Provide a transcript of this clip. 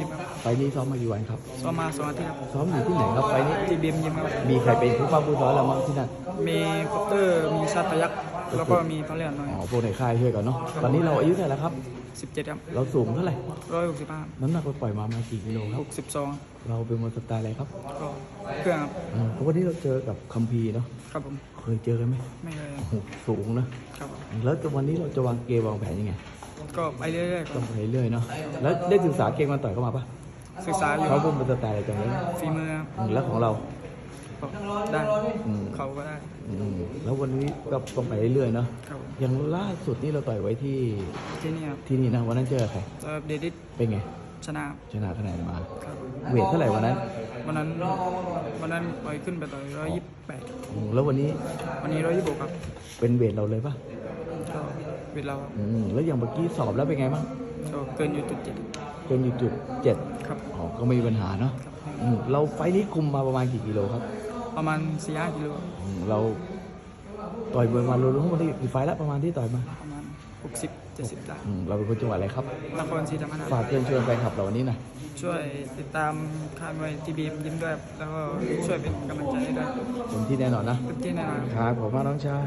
ยิมครับไฟล์นี้ซ้อมมากี่วันครับ ซ้อมมาสองอาทิตย์ครับซ้อมอยู่ที่ไหนครับไฟล์นี้ ที่บีมยิมครับ มีใครเป็นผู้ฟังผู้สอนเราบ้างที่นั่น มีคอปเตอร์ มีชาติพยักษ์ แล้วก็มีพระเลือนหน่อยอ๋อพวกในค่ายช่วยกันเนาะ ตอนนี้เราอายุเท่าไหร่แล้วครับ สิบเจ็ดครับเราสูงเท่าไหร่ ร้อยหกสิบห้าน้ำหนักเราปล่อยมามากี่กิโลครัหบ กสิบสองเราเป็นมวยสไตล์อะไรครับก็เครื่องครับอ่าเพราะวันนี้เราเจอกับคัมพีร์เนาะ ครับผม เคยเจอกันไหมไม่เลยโอ้โหสูงนะ ครับผมแล้ววันนี้เราจะวางเกมวางแผนยังไง ก็ไปเรื่อยๆคต้รัอบงไปเรื่อยๆเนาะแล้วได้ศึกษาเกมมาต่อยเข้ามาปะศึกษาอยู่เขาเป็นสไตล์อะไรจังเลยฝีมือครับอืมแล้วของเราก็ได้อืมเขาก็ได้อืมแล้ววันนี้ก็ต้องไปเรื่อยๆเนาะครับผมอย่างล่าสุดนี่เราต่อยไว้ที่ที่นี่ครับที่นี่นะวันนั้นเจอใครเจอเดดิสเป็นไงชนะชนะคะแนนมา ครับเวทเท่าไหร่วันนั้นวันนั้นวันนั้นปล่อยขึ้นไปต่อยร้อยยี่สิบแปดอืมแล้ววันนี้วันนี้ร้อยยี่สิบหกครับเป็นเวทเราเลยปะ ก็เวทเราอืมแล้วอย่างเมื่อกี้สอบแล้วเป็นไงบ้างก็เกินอยู่จุดเจ็ดเป็นอยู่จุดเจ็ดครับ อ๋อก็ไม่มีปัญหาเนาะอืมเราไฟล์นี้คุมมาประมาณกี่กิโลครับประมาณสี่ห้ากิโลอืมเราต่อยมวยมารวมๆทั้งหมดนี่กี่ไฟล์ละประมาณที่ต่อยมาประมาณหกสิบเจ็ดสิบได้อืมเราเป็นคนจังหวัดอะไรครับนครศรีธรรมราชฝากเชิญชวนแฟนคลับเราวันนี้หน่อยช่วยติดตามค่ายมวยทีบีมยิ้มด้วยแล้วก็ช่วยเป็นกำลังใจให้ด้วยเต็มที่แน่นอนนะเป็นที่แน่นอนครับผมมากน้องชาย